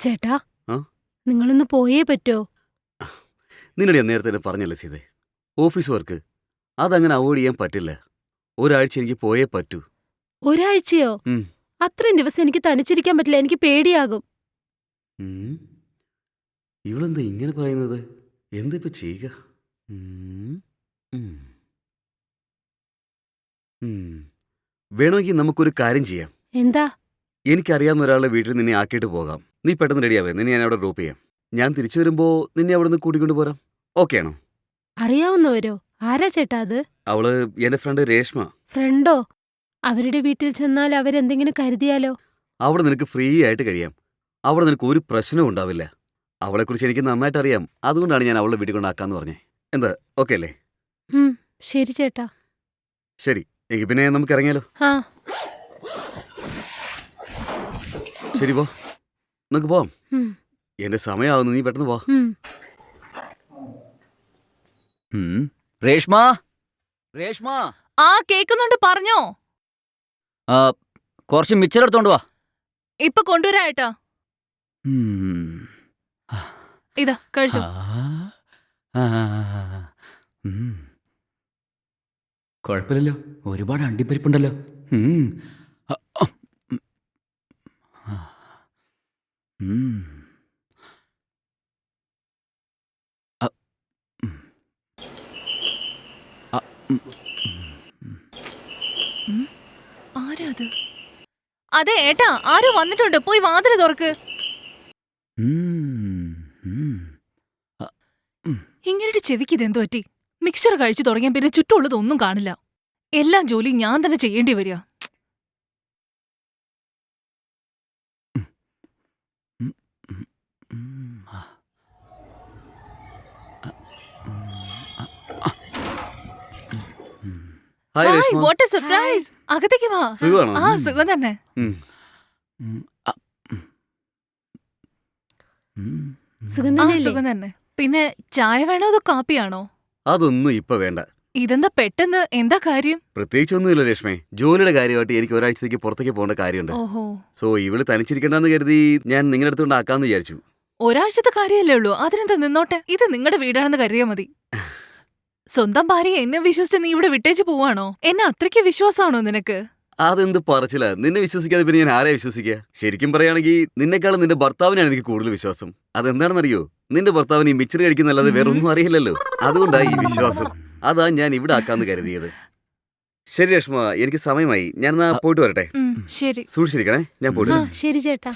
ചേട്ടാ? നിങ്ങളൊന്ന് പോയേ പറ്റോ? നിന്നോട് ഞാൻ നേരത്തെ പറഞ്ഞല്ലേ സീതേ. Office work. അതങ്ങനെ അവോയ്ഡ് ചെയ്യാൻ പറ്റില്ല. ഒരാഴ്ച എനിക്ക് പോയേ പറ്റൂ. ഒരാഴ്ചയോ. അത്രയും ദിവസം എനിക്ക് തനിച്ചിരിക്കാൻ പറ്റില്ല എനിക്ക് പേടിയാകും. ഇവളെന്താ ഇങ്ങനെ പറയുന്നത്? എന്തിപ്പോ ചെയ്യുക. വേണമെങ്കിൽ നമുക്കൊരു കാര്യം ചെയ്യാം. എന്താ? എനിക്കറിയാവുന്ന ഒരാളുടെ വീട്ടിൽ നിന്നെ ആക്കിയിട്ട് പോകാം. നീ പെട്ടെന്ന് റെഡിയാവേ നിന്നെ ഞാൻ അവിടെ ഡ്രോപ്പ് ചെയ്യാം. ഞാൻ തിരിച്ചു വരുമ്പോ നിന്നെ അവിടെ നിന്ന് കൂട്ടിക്കൊണ്ട് പോരാം. ഓക്കെ ആണോ? അറിയാവുന്നവരോ? ആരാ ചേട്ടാ അത്? അവൾ എന്റെ ഫ്രണ്ട് രേഷ്മ. ഫ്രണ്ടോ? അവരുടെ വീട്ടിൽ ചെന്നാൽ അവരെന്തെങ്കിലും കരുതിയാലോ? അവിടെ നിനക്ക് ഫ്രീ ആയിട്ട് കഴിയാം. അവിടെ നിനക്ക് ഒരു പ്രശ്നവും ഉണ്ടാവില്ല. അവളെക്കുറിച്ച് എനിക്ക് നന്നായിട്ട് അറിയാം അതുകൊണ്ടാണ് ഞാൻ അവളെ വീട്ടിൽ കൊണ്ടാക്കാന്ന് പറഞ്ഞേ. എന്താ ഓക്കെ അല്ലേ? ശരി ചേട്ടാ. ശരി എങ്കിൽ പിന്നെ നമുക്ക് ഇറങ്ങിയാലോ? ആ. ശരി പോ. നമുക്ക് പോവാം. എന്റെ സമയമാവുന്നു നീ പെട്ടെന്ന് പോ. രേഷ്മ? രേഷ്മ? ആ കേക്കുന്നുണ്ട് പറഞ്ഞോ. ആ, കുറച്ച് മിച്ചർ എടുത്തോണ്ട് വാ. ഇപ്പൊ കൊണ്ടുവരാ ഏട്ടാ. ഉം. ഇതാ കഴിച്ചു. കുഴപ്പമില്ലല്ലോ. ഒരുപാട് അണ്ടിപ്പരിപ്പുണ്ടല്ലോ. ആരാ അത്? അതെ ഏട്ടാ ആരോ വന്നിട്ടുണ്ട്. പോയി വാതിൽ തുറക്ക്. ഉം. ഉം. ഇങ്ങനെ ചെവിക്ക് ഇതെന്തു പറ്റി മിക്സർ കഴിച്ചു തുടങ്ങിയ പിന്നെ ചുറ്റുമുള്ളത് ഒന്നും കാണില്ല എല്ലാ ജോലിയും ഞാൻ തന്നെ ചെയ്യേണ്ടി വരിക. Hi Reshma what a surprise അകത്തേക്ക് വാ സുഖമാണോ ആ സുഖം തന്നെ ഉം. ഉം. ആ, ഉം. ഉം. സുഖം ആ തന്നെയല്ലേ സുഖം തന്നെ പിന്നെ ചായ വേണോ അതോ കാപ്പിയാണോ? അതൊന്നും ഇപ്പൊ വേണ്ട. ഇതെന്താ പെട്ടെന്ന്? എന്താ കാര്യം? പ്രത്യേകിച്ചൊന്നുമില്ല രേഷ്മ. ജോലിയുടെ കാര്യമായിട്ട് എനിക്ക് ഒരാഴ്ചത്തേക്ക് പുറത്തേക്ക് പോകേണ്ട കാര്യമുണ്ട്. ഓഹോ. സോ ഇവൾ തനിച്ചിരിക്കണ്ടെന്ന് കരുതി ഞാൻ നിങ്ങളുടെ അടുത്തുകൊണ്ട് കൊണ്ടാക്കാന്ന് വിചാരിച്ചു. ഒരാഴ്ചത്തെ കാര്യമല്ലേ ഉള്ളൂ. അതിനെന്താ നിന്നോട്ടെ? ഇത് നിങ്ങളുടെ വീടാണെന്ന് കരുതിയാ മതി. സ്വന്തം ഭാര്യ എന്നെ വിശ്വസിച്ച് നീ ഇവിടെ വിട്ടേച്ച് പോവാണോ? എന്നെ അത്രയ്ക്ക് വിശ്വാസമാണോ നിനക്ക്? അതെന്ത് പറച്ചില്ല നിന്നെ വിശ്വസിക്കാതെ പിന്നെ ഞാൻ ആരെ വിശ്വസിക്കുക ശരിക്കും പറയുകയാണെങ്കിൽ നിന്നെക്കാളും നിന്റെ ഭർത്താവിനാണ് എനിക്ക് കൂടുതൽ വിശ്വാസം. അതെന്താണെന്നറിയോ? നിന്റെ ഭർത്താവിന് ഈ മിച്ചറി കഴിക്കുന്നല്ലാതെ വേറെ ഒന്നും അറിയില്ലല്ലോ. അതുകൊണ്ടാണ് ഈ വിശ്വാസം. അതാ ഞാൻ ഇവിടെ ആക്കാന്ന് കരുതിയത്. ശരി രശ്മ എനിക്ക് സമയമായി. ഞാൻ പോയിട്ട് വരട്ടെ. ശരി. സൂക്ഷിച്ചിരിക്കണേ. ഞാൻ പോയിട്ട് ശരി ചേട്ടാ.